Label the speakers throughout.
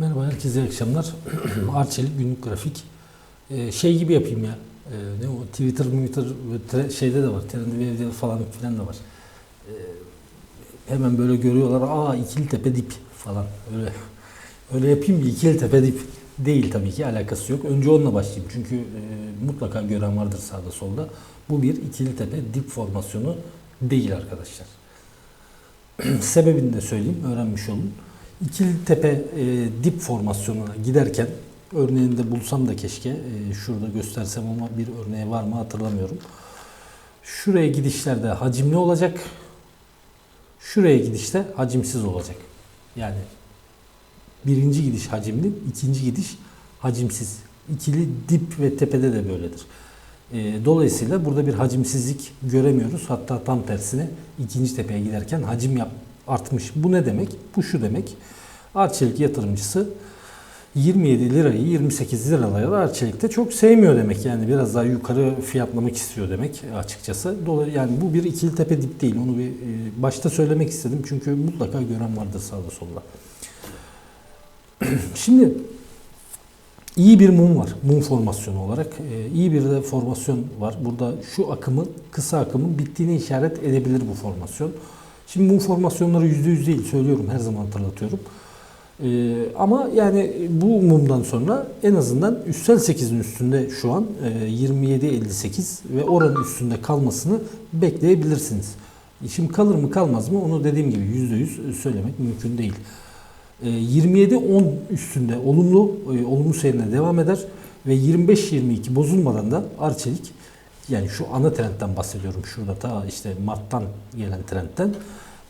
Speaker 1: Merhaba herkese iyi akşamlar. Arçelik günlük grafik. Ee, şey gibi yapayım ya. Ee, ne o Twitter, Twitter tre- şeyde de var. Trendwav'de falan filan da var. Ee, hemen böyle görüyorlar. Aa ikili tepe dip falan. Öyle öyle yapayım bir ikili tepe dip. Değil tabii ki alakası yok. Önce onunla başlayayım. Çünkü e, mutlaka gören vardır sağda solda. Bu bir ikili tepe dip formasyonu değil arkadaşlar. Sebebini de söyleyeyim, öğrenmiş olun. İkili tepe e, dip formasyonuna giderken örneğini de bulsam da keşke e, şurada göstersem ama bir örneği var mı hatırlamıyorum. Şuraya gidişlerde hacimli olacak. Şuraya gidişte hacimsiz olacak. Yani birinci gidiş hacimli, ikinci gidiş hacimsiz. İkili dip ve tepede de böyledir. E, Dolayısıyla burada bir hacimsizlik göremiyoruz. Hatta tam tersine ikinci tepeye giderken hacim yap, artmış. Bu ne demek? Bu şu demek. Arçelik yatırımcısı 27 lirayı 28 liraya da Arçelik'te çok sevmiyor demek. Yani biraz daha yukarı fiyatlamak istiyor demek açıkçası. Dolayısıyla yani bu bir ikili tepe dip değil. Onu bir e, başta söylemek istedim. Çünkü mutlaka gören vardır sağda solda. Şimdi iyi bir mum var. Mum formasyonu olarak. Ee, iyi bir de formasyon var. Burada şu akımın, kısa akımın bittiğini işaret edebilir bu formasyon. Şimdi mum formasyonları %100 değil söylüyorum. Her zaman hatırlatıyorum. Ee, ama yani bu mumdan sonra en azından üstel 8'in üstünde şu an e, 27.58 ve oranın üstünde kalmasını bekleyebilirsiniz. Şimdi kalır mı kalmaz mı onu dediğim gibi %100 söylemek mümkün değil. E, 27-10 üstünde olumlu e, olumlu seyrine devam eder ve 25-22 bozulmadan da Arçelik yani şu ana trendten bahsediyorum şurada ta işte Mart'tan gelen trendten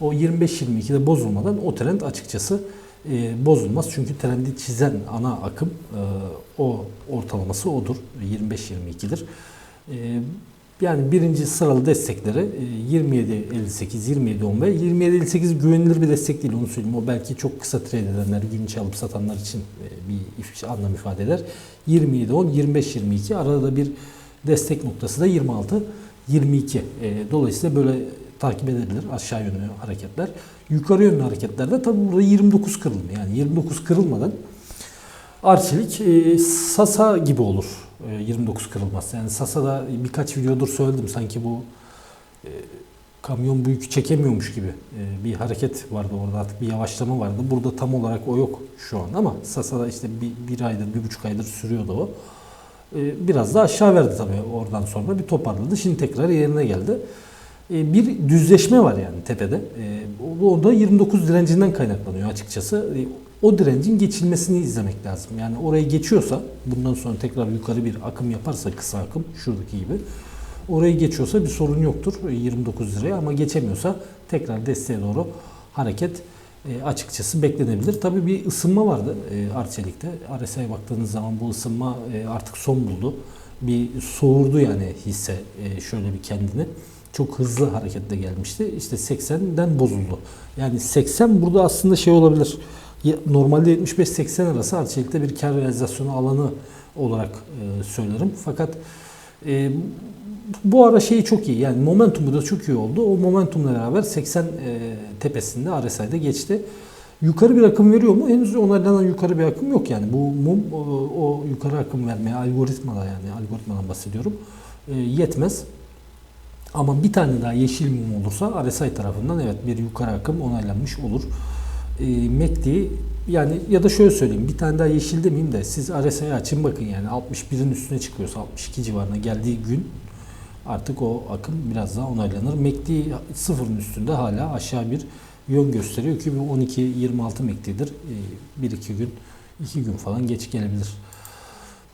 Speaker 1: o 25-22'de bozulmadan o trend açıkçası e, bozulmaz. Çünkü trendi çizen ana akım e, o ortalaması odur. 25-22'dir. E, yani birinci sıralı destekleri e, 27.58, 27.10 ve 27.58 güvenilir bir destek değil onu söyleyeyim. O belki çok kısa trade edenler, gün içi alıp satanlar için e, bir anlam ifade eder. 27.10, 25.22 arada da bir destek noktası da 26 22. E, dolayısıyla böyle takip edilebilir aşağı yönlü hareketler. Yukarı yönlü hareketlerde tabi burada 29 kırılma yani 29 kırılmadan Arçelik e, Sasa gibi olur. E, 29 kırılmaz. Yani Sasa'da birkaç videodur söyledim sanki bu e, kamyon bu çekemiyormuş gibi e, bir hareket vardı orada artık bir yavaşlama vardı. Burada tam olarak o yok şu an ama Sasa'da işte bir, bir aydır, bir buçuk aydır sürüyordu o. E, biraz da aşağı verdi tabii oradan sonra bir toparladı. Şimdi tekrar yerine geldi. E, bir düzleşme var yani tepede. O- da 29 direncinden kaynaklanıyor açıkçası. E, O direncin geçilmesini izlemek lazım. Yani orayı geçiyorsa, bundan sonra tekrar yukarı bir akım yaparsa kısa akım, şuradaki gibi. Orayı geçiyorsa bir sorun yoktur e, 29 liraya ama geçemiyorsa tekrar desteğe doğru hareket e, açıkçası beklenebilir. Tabii bir ısınma vardı e, Arçelik'te. RSI'ye baktığınız zaman bu ısınma e, artık son buldu. Bir soğurdu yani hisse e, şöyle bir kendini. Çok hızlı hareketle gelmişti. İşte 80'den bozuldu. Yani 80 burada aslında şey olabilir. Normalde 75-80 arası Arçelik'te bir kar realizasyonu alanı olarak söylerim. Fakat bu ara şeyi çok iyi. Yani momentumu da çok iyi oldu. O momentumla beraber 80 e, tepesinde RSI'de geçti. Yukarı bir akım veriyor mu? Henüz onaylanan yukarı bir akım yok yani. Bu mum o, o yukarı akım vermeye algoritmada yani algoritmadan bahsediyorum. e, yetmez. Ama bir tane daha yeşil mum olursa RSI tarafından evet bir yukarı akım onaylanmış olur. E, MACD yani ya da şöyle söyleyeyim bir tane daha yeşil demeyeyim de siz RSI'yi açın bakın yani 61'in üstüne çıkıyorsa 62 civarına geldiği gün artık o akım biraz daha onaylanır. MACD sıfırın üstünde hala aşağı bir yön gösteriyor ki bu 12-26 MACD'dir. 1-2 gün 2 gün falan geç gelebilir.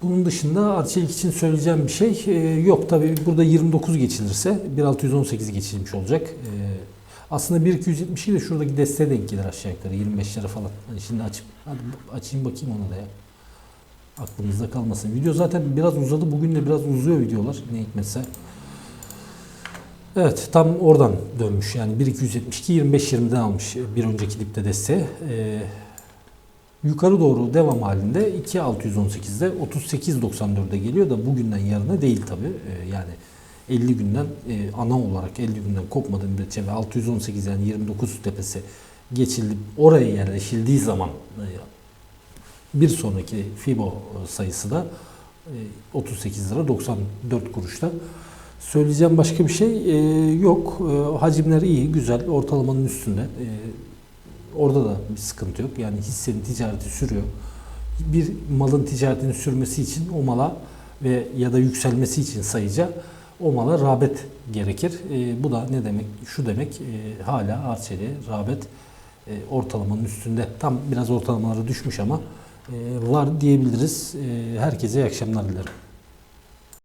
Speaker 1: Bunun dışında Arçelik için söyleyeceğim bir şey e, yok. Tabii burada 29 geçilirse 1618 geçilmiş olacak. E, aslında 1272 de şuradaki desteğe denk gelir aşağı yukarı 25 lira falan. Hani şimdi açıp hadi açayım bakayım ona da ya. Aklınızda kalmasın. Video zaten biraz uzadı. Bugün de biraz uzuyor videolar. Ne hikmetse. Evet tam oradan dönmüş. Yani 1272 25-20'den almış bir önceki dipte desteği. E, yukarı doğru devam halinde 2618'de 38.94'e geliyor da bugünden yarına değil tabi. yani 50 günden e, ana olarak 50 günden kopmadığı müddetçe ve 618 yani 29 tepesi geçildi oraya yerleşildiği zaman e, Bir sonraki FIBO sayısı da e, 38 lira 94 kuruşta. Söyleyeceğim başka bir şey e, yok. E, Hacimler iyi, güzel, ortalamanın üstünde. E, Orada da bir sıkıntı yok. Yani hissenin ticareti sürüyor. Bir malın ticaretini sürmesi için o mala ve ya da yükselmesi için sayıca o mala rağbet gerekir. E, bu da ne demek? Şu demek e, hala Arçelik'e rağbet e, ortalamanın üstünde. Tam biraz ortalamaları düşmüş ama e, var diyebiliriz. E, herkese iyi akşamlar dilerim.